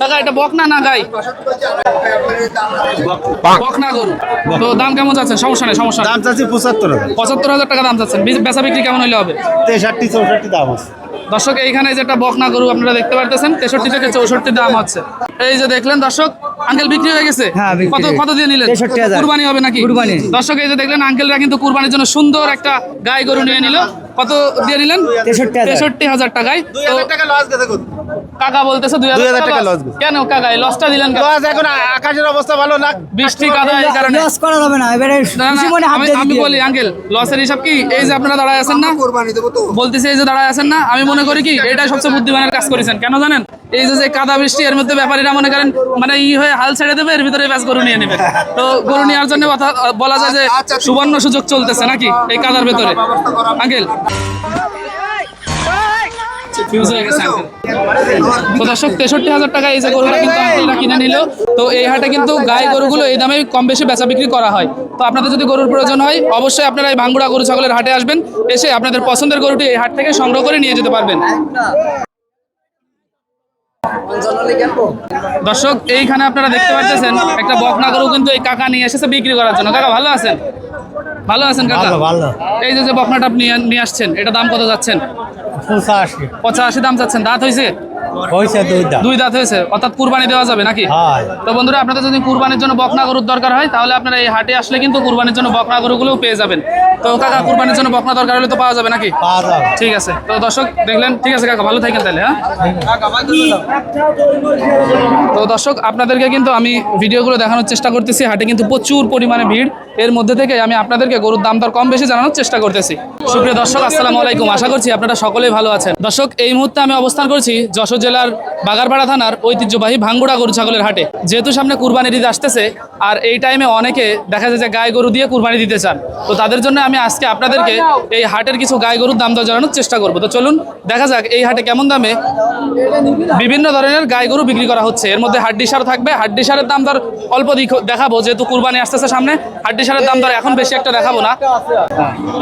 কাকা এটা বকনা না গাই? বকনা গরু। তো দাম কেমন যাচ্ছেন সমস্যা নেই সমস্যা দাম চাচ্ছি পঁচাত্তর হাজার। পঁচাত্তর হাজার টাকা দাম বেচা বিক্রি কেমন হলে হবে? তেষট্টি চৌষট্টি দাম আছে। দর্শক এইখানে যেটা বকনা গরু আপনারা দেখতে পারতেছেন তেষট্টি থেকে চৌষট্টি দাম হচ্ছে। এই যে দেখলেন দর্শক আঙ্কেল বিক্রি হয়ে গেছে? হ্যাঁ, কত কত দিয়ে নিলেন? কুরবানি হবে নাকি? কুরবানি। দর্শক এই যে দেখলেন আঙ্কেলরা কিন্তু কুরবানির জন্য সুন্দর একটা গাই গরু নিয়ে নিল। কত দিয়ে নিলেন? তেষট্টি হাজার। টাকায়। দুই তো হাজার টাকা লস গেছে কাকা বলতেছে দুই 2,000 হাজার টাকা। গেছে। কেন কাকা এই লসটা দিলেন কেন? লস এখন আকাশের অবস্থা ভালো না। বৃষ্টি কাদা এই কারণে। লস করা যাবে না এবারে খুশি মনে হাত আমি দিয়ে আমি বলি আঙ্কেল লসের হিসাব কি? এই যে আপনারা দাঁড়ায় আছেন না কোরবানি দেবো তো। বলতেছি এই যে দাঁড়ায় আছেন না আমি মনে করি কি এটাই সবচেয়ে বুদ্ধিমানের কাজ করেছেন কেন জানেন? এই যে যে কাদা বৃষ্টি এর মধ্যে ব্যাপারীরা মনে করেন মানে ই হয়ে হাল ছেড়ে দেবে এর ভিতরে ব্যাস গরু নিয়ে নেবে। তো গরু নেওয়ার জন্য কথা বলা যায় যে আচ্ছা, সুবর্ণ সুযোগ চলতেছে নাকি এই কাদার ভেতরে? আঙ্কেল দর্শক, তেষট্টি হাজার টাকা তো এই হাটে কিন্তু গরুগুলো এই কম বেশি করা হয়। তো আপনাদের যদি গরুর প্রয়োজন হয়, অবশ্যই আপনারা এই ভাঙ্গুড়া গরু ছাগলের হাটে আসবেন। এসে আপনাদের পছন্দের গরুটি এই হাট থেকে সংগ্রহ করে নিয়ে যেতে পারবেন। দর্শক, এইখানে আপনারা দেখতে পাচ্ছেন একটা বকনা গরু কিন্তু এই কাকা নিয়ে এসেছে বিক্রি করার জন্য। কাকা, ভালো আছেন? ভালো আছেন কাকা? ভালো। এই যে যে বকনাটা আপনি নিয়ে আসছেন এটা দাম কত যাচ্ছেন? পঁচাশি। পঁচাশি দাম যাচ্ছেন। দাঁত হয়েছে দুই দাম দুই দাঁত হয়েছে অর্থাৎ কুরবানি দেওয়া যাবে নাকি? হয়। তো বন্ধুরা আপনাদের যদি কুরবানির জন্য বকনা গরুর দরকার হয় তাহলে আপনারা এই হাটে আসলে কিন্তু কুরবানির জন্য বকনা গরুগুলোও পেয়ে যাবেন। তো কাকা কুরবানির জন্য বকনা দরকার হলে তো পাওয়া যাবে নাকি? ঠিক আছে। তো দর্শক দেখলেন? ঠিক আছে কাকা ভালো থাকেন তাহলে হ্যাঁ? তো দর্শক আপনাদেরকে কিন্তু আমি ভিডিওগুলো দেখানোর চেষ্টা করতেছি। হাটে কিন্তু প্রচুর পরিমাণে ভিড়। এর মধ্যে থেকে আমি আপনাদেরকে গরুর দাম দর কম বেশি জানানোর চেষ্টা করতেছি। সুপ্রিয় দর্শক, আসসালামু আলাইকুম। আশা করছি আপনারা সকলেই ভালো আছেন। দর্শক, এই মুহূর্তে আমি অবস্থান করছি যশোর জেলার বাগারপাড়া থানার ঐতিহ্যবাহী ভাঙ্গুড়া গরু ছাগলের হাটে। যেহেতু সামনে কুরবানির ঈদ আসতেছে, আর এই টাইমে অনেকে দেখা যায় যে গায়ে গরু দিয়ে কুরবানি দিতে চান। তো তাদের জন্য আমি আজকে আপনাদেরকে এই হাটের কিছু গায়ে গরুর দাম দর জানানোর চেষ্টা করব। তো চলুন, দেখা যাক এই হাটে কেমন দামে বিভিন্ন ধরনের গাই গরু বিক্রি করা হচ্ছে। এর মধ্যে হাড্ডি সার থাকবে। হাড্ডি সারের দাম দর অল্প দেখাবো, যেহেতু কুরবানি আসতেছে সামনে। হাড্ডি সারের দাম দর এখন বেশি একটা দেখাবো না।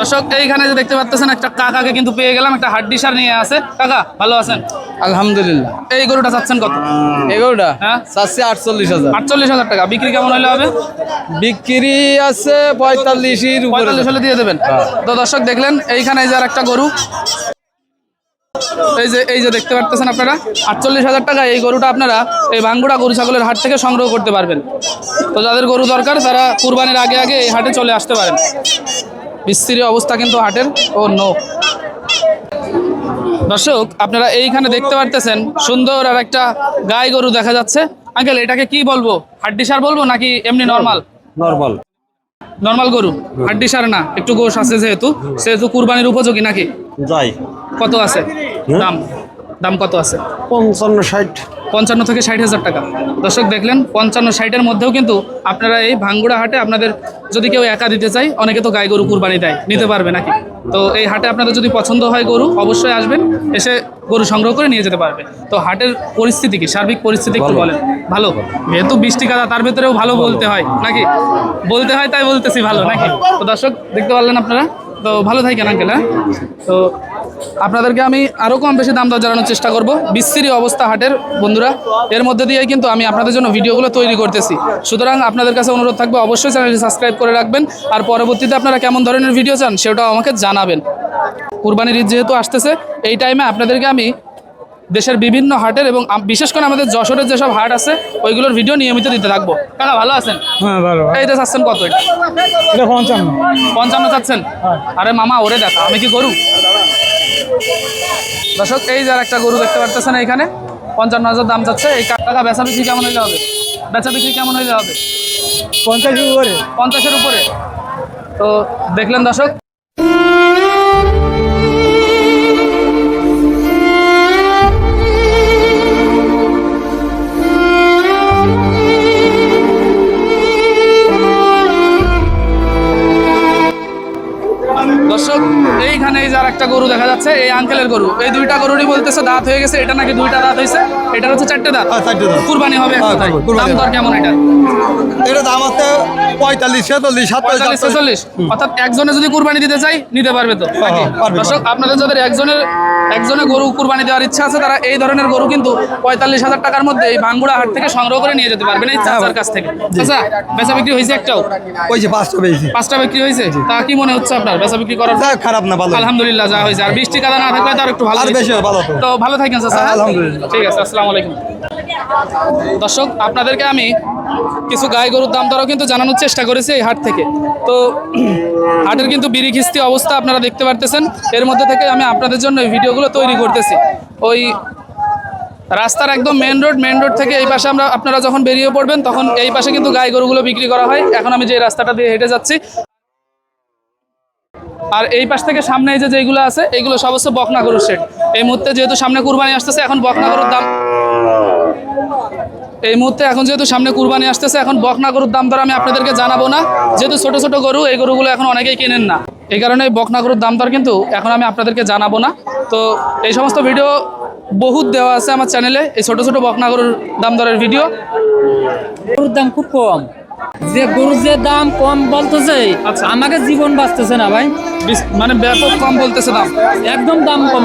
দর্শক এইখানে যে দেখতে পাচ্ছেন একটা কাকাকে কিন্তু পেয়ে গেলাম একটা হাড্ডি সার নিয়ে আছে। কাকা ভালো আছেন? আলহামদুলিল্লাহ। এই গরুটা চাচ্ছেন কত? এগারোটা হ্যাঁ। চাচ্ছি আটচল্লিশ হাজার। আটচল্লিশ হাজার টাকা। বিক্রি কেমন হলে হবে? বিক্রি আছে পঁয়তাল্লিশের পঁয়তাল্লিশ হলে দিয়ে দেবেন। তো দর্শক দেখলেন এইখানে এই যে আর একটা গরু। এই যে এই যে দেখতে পারতেছেন আপনারা? আটচল্লিশ হাজার টাকা এই গরুটা আপনারা এই ভাঙ্গুড়া গরু ছাগলের হাট থেকে সংগ্রহ করতে পারবেন। তো যাদের গরু দরকার তারা কুরবানির আগে আগে এই হাটে চলে আসতে পারেন। বিস্তৃত অবস্থা কিন্তু হাটের। Oh no. দর্শক আপনারা এইখানে দেখতে পারতেছেন সুন্দর আর একটা গাই গরু দেখা যাচ্ছে। আঙ্কেল এটাকে কি বলব? হাড্ডি সার বলব নাকি এমনি নর্মাল? নর্মাল। নর্মাল গরু? হাড্ডি সার না একটু গোশ আছে যেহেতু সেহেতু কুরবানির উপযোগী নাকি? যাই। কত আছে? দাম দাম কত আছে? পঞ্চান্ন ষাট। পঞ্চান্ন থেকে ষাট হাজার টাকা। দর্শক দেখলেন পঞ্চান্ন ষাটের মধ্যেও কিন্তু আপনারা এই ভাঙ্গুড়া হাটে আপনাদের যদি কেউ একা দিতে চাই অনেকে তো গাই গরু কুরবানি দেয় নিতে পারবে নাকি? তো এই হাটে আপনাদের যদি পছন্দ হয় গরু অবশ্যই আসবেন এসে গরু সংগ্রহ করে নিয়ে যেতে পারবে। তো হাটের পরিস্থিতি কি? সার্বিক পরিস্থিতি একটু বলেন। ভালো? যেহেতু বৃষ্টি কাদা তার ভেতরেও ভালো বলতে হয় নাকি? বলতে হয় তাই বলতেছি ভালো নাকি? তো দর্শক দেখতে পারলেন আপনারা? তো ভালো থাকেন আঙ্কেল হ্যাঁ? তো আপনাদেরকে আমি আরও কম বেশি দাম দর জানানোর চেষ্টা করব। বিস্তৃত অবস্থা হাটের বন্ধুরা। এর মধ্যে দিয়েই কিন্তু আমি আপনাদের জন্য ভিডিওগুলো তৈরি করতেছি। সুতরাং আপনাদের কাছে অনুরোধ থাকবে অবশ্যই চ্যানেলটি সাবস্ক্রাইব করে রাখবেন। আর পরবর্তীতে আপনারা কেমন ধরনের ভিডিও চান সেটাও আমাকে জানাবেন। কুরবানির ঈদ যেহেতু আসতেছে এই টাইমে আপনাদেরকে আমি দেশের বিভিন্ন হাটের এবং বিশেষ করে আমাদের যশোরের যেসব হাট আছে ওইগুলোর ভিডিও নিয়মিত দিতে থাকব। কাকা ভালো আছেন? হ্যাঁ ভালো। এই যে চাচ্ছেন কত এটা? পঞ্চান্ন। পঞ্চান্ন চাচ্ছেন? আরে মামা ওরে দেখা আমি কি গরু? দর্শক এই যার একটা গরু দেখতে পারতেছেন এখানে পঞ্চান্ন হাজার দাম যাচ্ছে। এই টাকা বেচা বিক্রি কেমন হইলে হবে? বেচা বিক্রি কেমন হইলে হবে? পঞ্চাশের উপরে। পঞ্চাশের উপরে। তো দেখলেন দর্শক। যার একটা গরু দেখা যাচ্ছে এই আঙ্কেলের গরু। এই দুইটা গরুরই বলতেছে দাঁত হয়ে গেছে এটা নাকি দুইটা দাঁত হয়েছে? এটার হচ্ছে চারটে দাঁত। হ্যাঁ, চারটে দাঁত। কুরবানি হবে হ্যাঁ, দাম দর কেমন এটা এটা দাম আছে পঁয়তাল্লিশ ছেচল্লিশ পঁয়তাল্লিশ ছেচল্লিশ। অর্থাৎ একজনে যদি কুরবানি দিতে চাই নিতে পারবে তো? হ্যাঁ, দর্শক আপনাদের যাদের একজনের একজনে গরু কুরবানি দেওয়ার ইচ্ছা আছে তারা এই ধরনের গরু কিন্তু পঁয়তাল্লিশ হাজার টাকার মধ্যে এই ভাঙ্গুড়া হাট থেকে সংগ্রহ করে নিয়ে যেতে পারবেন এই চাচার কাছ থেকে। আচ্ছা বেচা বিক্রি হয়েছে একটাও? ওই যে পাঁচটা পাঁচটা বিক্রি হয়েছে? তা কি মনে হচ্ছে আপনার? বেচা বিক্রি করার খারাপ না ভালো। আলহামদুলিল্লাহ। যা হয়েছে। আর বৃষ্টি কাদা না থাকলে তো আর একটু ভালো তো। ভালো থাকেন হ্যাঁ, আলহামদুলিল্লাহ। ঠিক আছে আসসালামু আলাইকুম। দর্শক আপনাদেরকে আমি কিছু গাই গরুর দাম দরও কিন্তু জানানোর চেষ্টা করেছি এই হাট থেকে। তো হাটের কিন্তু বিড়ি খিস্তি অবস্থা আপনারা দেখতে পারতেছেন। এর মধ্যে থেকে আমি আপনাদের জন্য এই ভিডিওগুলো তৈরি করতেছি। ওই রাস্তার একদম মেন রোড মেন রোড থেকে এই পাশে আমরা আপনারা যখন বেরিয়ে পড়বেন তখন এই পাশে কিন্তু গাই গরুগুলো বিক্রি করা হয়। এখন আমি যে রাস্তাটা দিয়ে হেঁটে যাচ্ছি আর এই পাশ থেকে সামনে এই যে যেগুলো আছে এইগুলো সব হচ্ছে বকনা গরুর সেট এই মুহূর্তে যেহেতু সামনে কুরবানি আসতেছে, এখন বকনা গরুর দাম এই মুহূর্তে এখন যেহেতু সামনে কুরবানি আসতেছে, এখন বকনা গরুর দাম দর আমি আপনাদেরকে জানাব না। যেহেতু ছোট ছোট গরু, এই গরুগুলো এখন অনেকেই কেনেন না। এই কারণে বকনা গরুর দাম দর কিন্তু এখন আমি আপনাদেরকে জানাব না। তো এই সমস্ত ভিডিও বহুত দেওয়া আছে আমার চ্যানেলে, এই ছোট ছোট বকনা গরুর দাম দরের ভিডিও। গরুর দাম খুব কম। যে গরুর যে দাম কম বলতেছে আচ্ছা। আমাকে জীবন বাঁচতেছে না ভাই মানে ব্যাপক কম বলতেছে দাম একদম দাম কম।